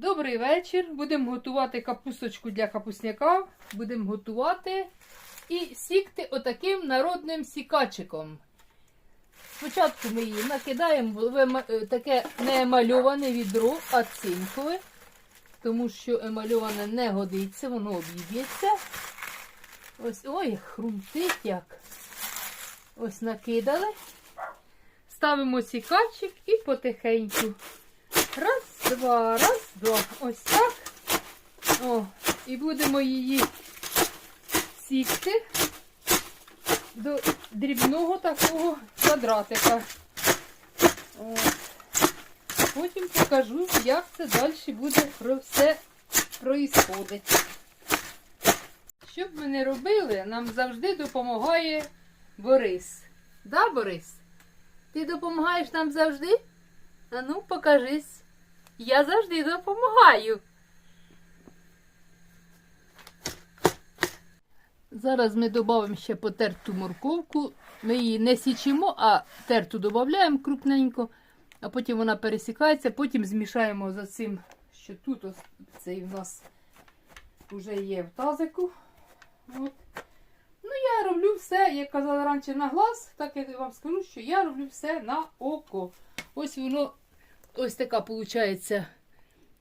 Добрий вечір. Будемо готувати капусточку для капусняка. Будемо готувати і сікти отаким народним сікачиком. Спочатку ми її накидаємо в е, таке не емальоване відро, а цинкове, тому що емальоване не годиться, воно об'їб'ється. Ось, ой, хрумтить як. Ось накидали. Ставимо сікачик і потихеньку. Раз, два, раз, два. Ось так. О, і будемо її сікти до дрібного такого квадратика. О. Потім покажу, як це далі буде про все проїсходить. Що б ми не робили, нам завжди допомагає Борис. Да, Борис? Ти допомагаєш нам завжди? А ну, покажись. Я завжди допомагаю. Зараз ми додамо ще потерту морковку. Ми її не січимо, а терту додаємо крупненько, а потім вона пересікається, потім змішаємо за цим, що тут цей в нас вже є в тазику. От. Ну, я роблю все, як казала раніше, на глаз, так я вам скажу, що я роблю все на око. Ось воно, ось така виходить,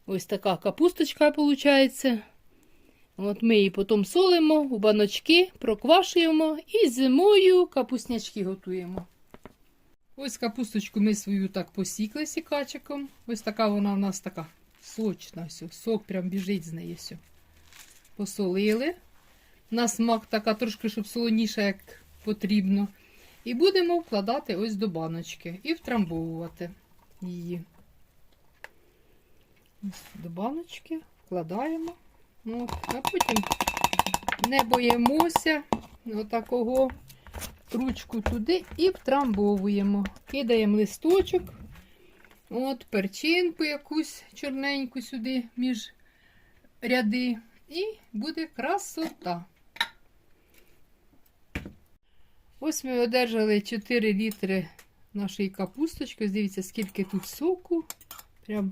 ось така капусточка виходить. От ми її потім солимо у баночки, проквашуємо і зимою капуснячки готуємо. Ось капусточку ми свою так посікли сікачиком. Ось така вона в нас така сочна. Все. Сок прям біжить з неї. Все. Посолили. На смак така трошки, щоб солоніша, як потрібно. І будемо вкладати ось до баночки і втрамбовувати її. До баночки вкладаємо. От, а потім не боїмося отакого ручку туди і втрамбовуємо. Кидаємо листочок, от, перчинку якусь чорненьку сюди між ряди. І буде красота. Ось ми одержали 4 літри нашої капусточки. Дивіться, скільки тут соку. Прям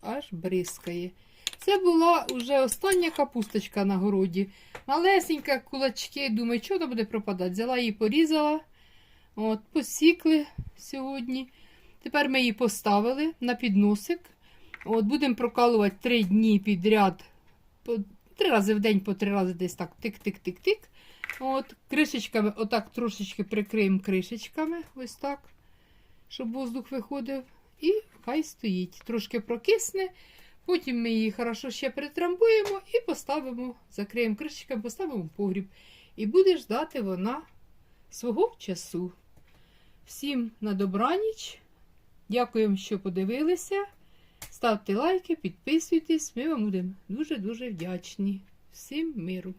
аж бризкає. Це була вже остання капусточка на городі. Малесенька кулачки. Думаю, що то буде пропадати. Взяла її, порізала. От, Посікли сьогодні. Тепер ми її поставили на підносик. От, Будемо прокалувати 3 дні підряд. По, три рази в день, по три рази десь так тик-тик-тик-тик. От, Кришечками, отак трошечки прикриємо кришечками. Ось так, щоб воздух виходив. І хай стоїть. Трошки прокисне. Потім ми її хорошо ще притрамбуємо і поставимо, закриємо кришечками, поставимо погріб. І буде ждати вона свого часу. Всім на добраніч. Дякуємо, що подивилися. Ставте лайки, підписуйтесь, ми вам будемо дуже-дуже вдячні. Всім миру!